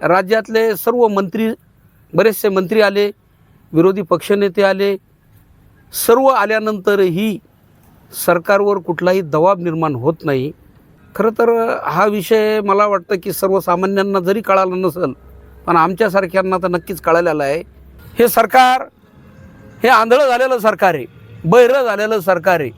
राज्यातले सर्व मंत्री बरेचसे मंत्री आले विरोधी पक्षनेते आले सर्व आल्यानंतरही सरकारवर कुठलाही दबाव निर्माण होत नाही. खरं तर हा विषय मला वाटतं की सर्वसामान्यांना जरी कळाला नसेल पण आमच्यासारख्यांना तर नक्कीच कळालेलं आहे. हे सरकार हे आंधळं झालेलं सरकार आहे बहिरं झालेलं सरकार आहे.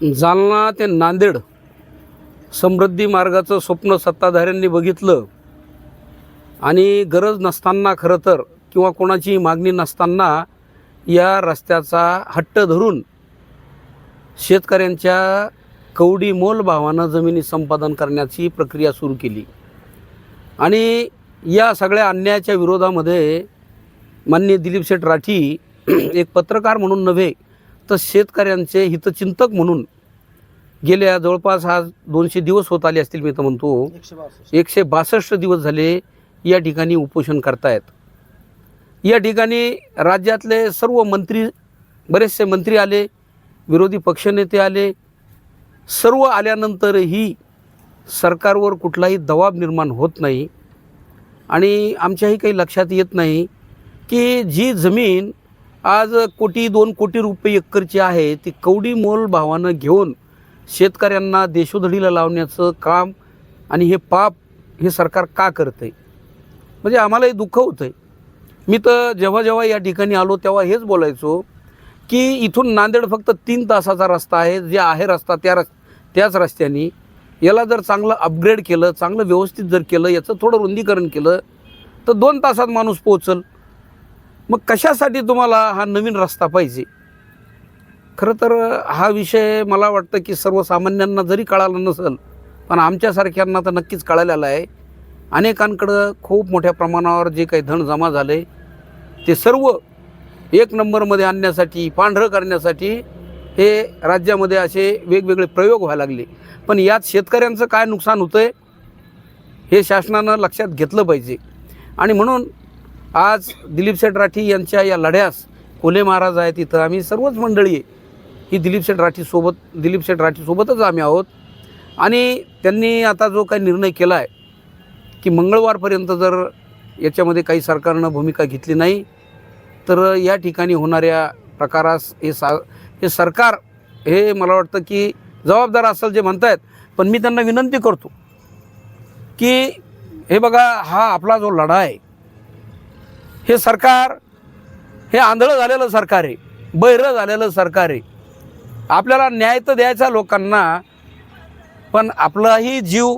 जालना ते नांदेड समृद्धी मार्गाचं स्वप्न सत्ताधाऱ्यांनी बघितलं आणि गरज नसताना खरं तर किंवा कोणाची मागणी नसताना या रस्त्याचा हट्ट धरून शेतकऱ्यांच्या कवडी मोल भावानं जमिनी संपादन करण्याची प्रक्रिया सुरू केली. आणि या सगळ्या अन्यायाच्या विरोधामध्ये मान्य दिलीप शेठ राठी एक पत्रकार म्हणून नव्हे तर शेतकऱ्यांचे हितचिंतक म्हणून गेल्या जवळपास आज दोनशे दिवस होत आले असतील मी तर म्हणतो. एकशे बासष्ट दिवस झाले या ठिकाणी उपोषण करतायत. या ठिकाणी राज्यातले सर्व मंत्री बरेचसे मंत्री आले विरोधी पक्षनेते आले सर्व आल्यानंतरही सरकारवर कुठलाही दबाव निर्माण होत नाही. आणि आमच्याही काही लक्षात येत नाही की जी जमीन आज कोटी दोन कोटी रुपये एकरची आहे ती कवडी मोल भावानं घेऊन शेतकऱ्यांना देशोधडीला लावण्याचं काम आणि हे पाप हे सरकार का करतं आहे म्हणजे आम्हालाही दुःख होतं आहे मी तर जेव्हा जेव्हा या ठिकाणी आलो तेव्हा हेच बोलायचो की इथून नांदेड फक्त तीन तासाचा रस्ता आहे जे आहे रस्ता त्या रस् त्याच रस्त्याने. याला जर चांगलं अपग्रेड केलं चांगलं व्यवस्थित जर केलं याचं थोडं रुंदीकरण केलं तर दोन तासात माणूस पोचल मग कशासाठी तुम्हाला हा नवीन रस्ता पाहिजे? खरं तर हा विषय मला वाटतं की सर्वसामान्यांना जरी कळाला नसेल पण आमच्यासारख्यांना तर नक्कीच कळालेलं आहे. अनेकांकडं खूप मोठ्या प्रमाणावर जे काही धन जमा झाले ते सर्व एक नंबरमध्ये आणण्यासाठी पांढरं करण्यासाठी हे राज्यामध्ये असे वेगवेगळे प्रयोग व्हायला लागले. पण यात शेतकऱ्यांचं काय नुकसान होतं आहे हे शासनानं लक्षात घेतलं पाहिजे. आणि म्हणून आज दिलीप शेठ राठी यांच्या या लढ्यास कोले महाराज आहेत इथं. आम्ही सर्वच मंडळी आहे ही दिलीप शेठ राठीसोबत दिलीप शेठ राठीसोबतच आम्ही आहोत. आणि त्यांनी आता जो काही निर्णय केला आहे की मंगळवारपर्यंत जर याच्यामध्ये काही सरकारनं भूमिका घेतली नाही तर या ठिकाणी होणाऱ्या प्रकारास हे सा हे सरकार हे मला वाटतं की जबाबदार असेल जे म्हणत आहेत पण मी त्यांना विनंती करतो की हे बघा हा आपला जो लढा आहे हे सरकार हे आंधळं झालेलं सरकार आहे बहिरं झालेलं सरकार आहे आपल्याला न्याय तर द्यायचा लोकांना पण आपलाही जीव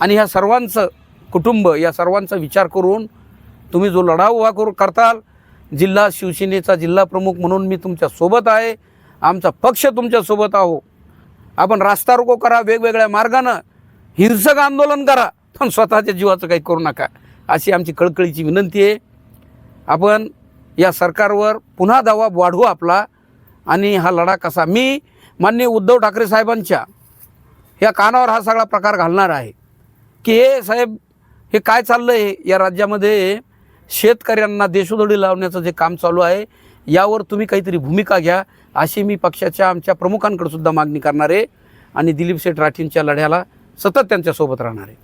आणि ह्या सर्वांचं कुटुंब या सर्वांचा विचार करून तुम्ही जो लढा उभा करू करताल जिल्हा शिवसेनेचा जिल्हा प्रमुख म्हणून मी तुमच्यासोबत आहे. आमचा पक्ष तुमच्यासोबत आहो. आपण रास्ता रोको करा वेगवेगळ्या मार्गानं. हिंसक आंदोलन करा पण स्वतःच्या जीवाचं काही करू नका. अशी आमची कळकळीची विनंती आहे. आपण या सरकारवर पुन्हा दबाव वाढवू आपला. आणि हा लढा कसा? मी माननीय उद्धव ठाकरे साहेबांच्या ह्या कानावर हा सगळा प्रकार घालणार आहे. की हे साहेब हे काय चाललं आहे या राज्यामध्ये? शेतकऱ्यांना देशोधडी लावण्याचं जे काम चालू आहे यावर तुम्ही काहीतरी भूमिका घ्या अशी मी पक्षाच्या आमच्या प्रमुखांकडे सुद्धा मागणी करणार आहे आणि दिलीप शेठ राठींच्या लढ्याला सतत त्यांच्यासोबत राहणार आहे.